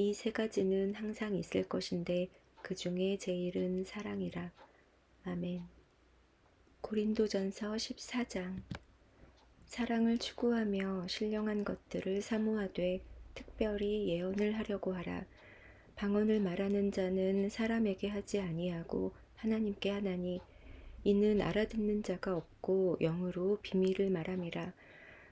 이 세 가지는 항상 있을 것인데 그 중에 제일은 사랑이라. 아멘. 고린도전서 14장 사랑을 추구하며 신령한 것들을 사모하되 특별히 예언을 하려고 하라. 방언을 말하는 자는 사람에게 하지 아니하고 하나님께 하나니 이는 알아듣는 자가 없고 영으로 비밀을 말함이라.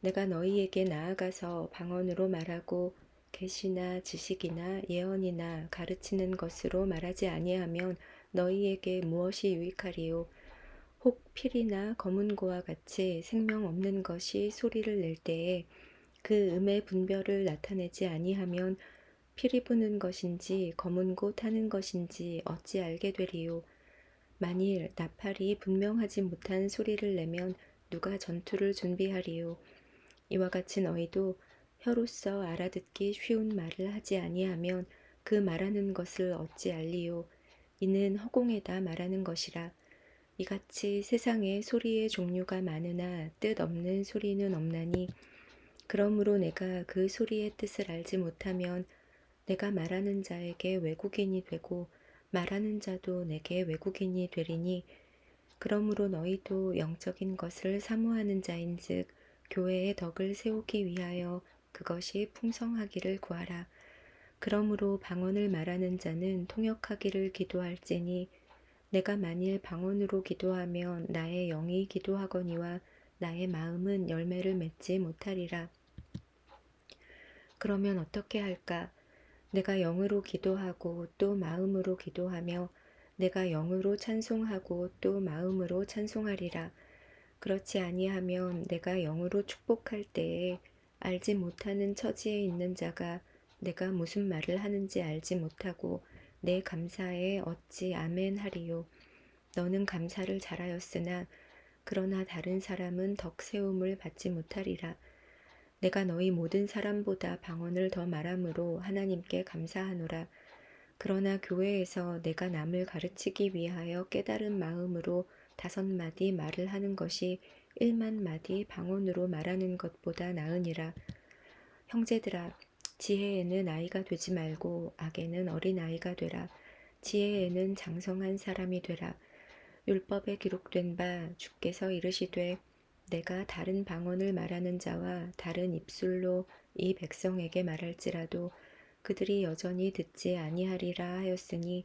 내가 너희에게 나아가서 방언으로 말하고 계시나 지식이나 예언이나 가르치는 것으로 말하지 아니하면 너희에게 무엇이 유익하리요? 혹 필이나 검은고와 같이 생명 없는 것이 소리를 낼 때에 그 음의 분별을 나타내지 아니하면 필이 부는 것인지 검은고 타는 것인지 어찌 알게 되리요? 만일 나팔이 분명하지 못한 소리를 내면 누가 전투를 준비하리요 이와 같이 너희도 혀로서 알아듣기 쉬운 말을 하지 아니하면 그 말하는 것을 어찌 알리요. 이는 허공에다 말하는 것이라. 이같이 세상에 소리의 종류가 많으나 뜻 없는 소리는 없나니 그러므로 내가 그 소리의 뜻을 알지 못하면 내가 말하는 자에게 외국인이 되고 말하는 자도 내게 외국인이 되리니 그러므로 너희도 영적인 것을 사모하는 자인즉 교회의 덕을 세우기 위하여 그것이 풍성하기를 구하라. 그러므로 방언을 말하는 자는 통역하기를 기도할지니 내가 만일 방언으로 기도하면 나의 영이 기도하거니와 나의 마음은 열매를 맺지 못하리라. 그러면 어떻게 할까? 내가 영으로 기도하고 또 마음으로 기도하며 내가 영으로 찬송하고 또 마음으로 찬송하리라. 그렇지 아니하면 내가 영으로 축복할 때에 알지 못하는 처지에 있는 자가 내가 무슨 말을 하는지 알지 못하고 내 감사에 어찌 아멘 하리요. 너는 감사를 잘하였으나 그러나 다른 사람은 덕 세움을 받지 못하리라. 내가 너희 모든 사람보다 방언을 더 말함으로 하나님께 감사하노라. 그러나 교회에서 내가 남을 가르치기 위하여 깨달은 마음으로 다섯 마디 말을 하는 것이 일만 마디 방언으로 말하는 것보다 나으니라. 형제들아, 지혜에는 아이가 되지 말고 악에는 어린 아이가 되라. 지혜에는 장성한 사람이 되라. 율법에 기록된 바 주께서 이르시되 내가 다른 방언을 말하는 자와 다른 입술로 이 백성에게 말할지라도 그들이 여전히 듣지 아니하리라 하였으니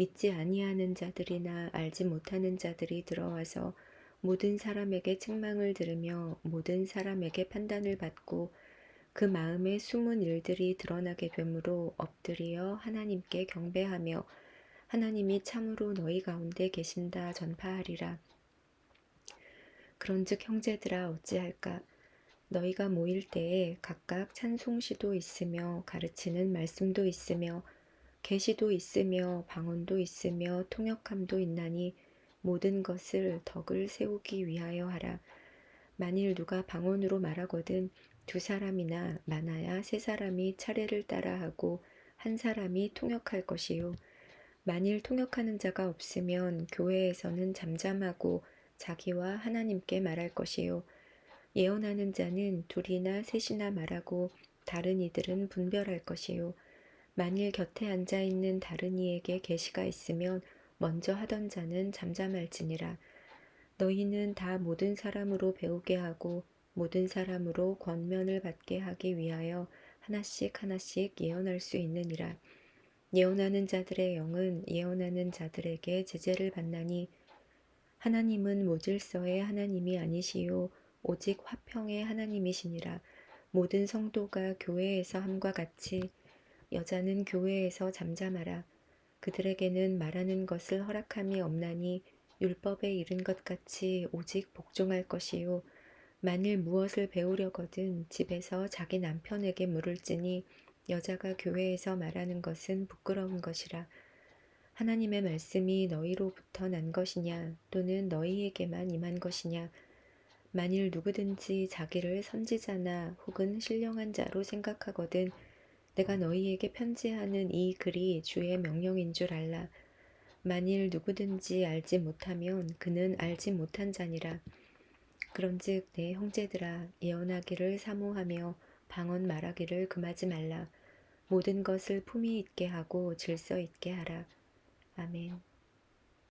믿지 아니하는 자들이나 알지 못하는 자들이 들어와서 모든 사람에게 책망을 들으며 모든 사람에게 판단을 받고 그 마음에 숨은 일들이 드러나게 되므로 엎드리어 하나님께 경배하며 하나님이 참으로 너희 가운데 계신다 전파하리라. 그런즉 형제들아 어찌할까 너희가 모일 때에 각각 찬송시도 있으며 가르치는 말씀도 있으며 계시도 있으며 방언도 있으며 통역함도 있나니 모든 것을 덕을 세우기 위하여 하라. 만일 누가 방언으로 말하거든 두 사람이나 많아야 세 사람이 차례를 따라 하고 한 사람이 통역할 것이요. 만일 통역하는 자가 없으면 교회에서는 잠잠하고 자기와 하나님께 말할 것이요. 예언하는 자는 둘이나 셋이나 말하고 다른 이들은 분별할 것이요. 만일 곁에 앉아 있는 다른 이에게 계시가 있으면 먼저 하던 자는 잠잠할지니라. 너희는 다 모든 사람으로 배우게 하고 모든 사람으로 권면을 받게 하기 위하여 하나씩 하나씩 예언할 수 있느니라. 예언하는 자들의 영은 예언하는 자들에게 제재를 받나니 하나님은 모질서의 하나님이 아니시요 오직 화평의 하나님이시니라. 모든 성도가 교회에서 함과 같이 여자는 교회에서 잠잠하라. 그들에게는 말하는 것을 허락함이 없나니 율법에 이른 것 같이 오직 복종할 것이요. 만일 무엇을 배우려거든 집에서 자기 남편에게 물을지니 여자가 교회에서 말하는 것은 부끄러운 것이라. 하나님의 말씀이 너희로부터 난 것이냐 또는 너희에게만 임한 것이냐 만일 누구든지 자기를 선지자나 혹은 신령한 자로 생각하거든 내가 너희에게 편지하는 이 글이 주의 명령인 줄 알라. 만일 누구든지 알지 못하면 그는 알지 못한 자니라. 그런즉 내 형제들아 예언하기를 사모하며 방언 말하기를 금하지 말라. 모든 것을 품위 있게 하고 질서 있게 하라. 아멘.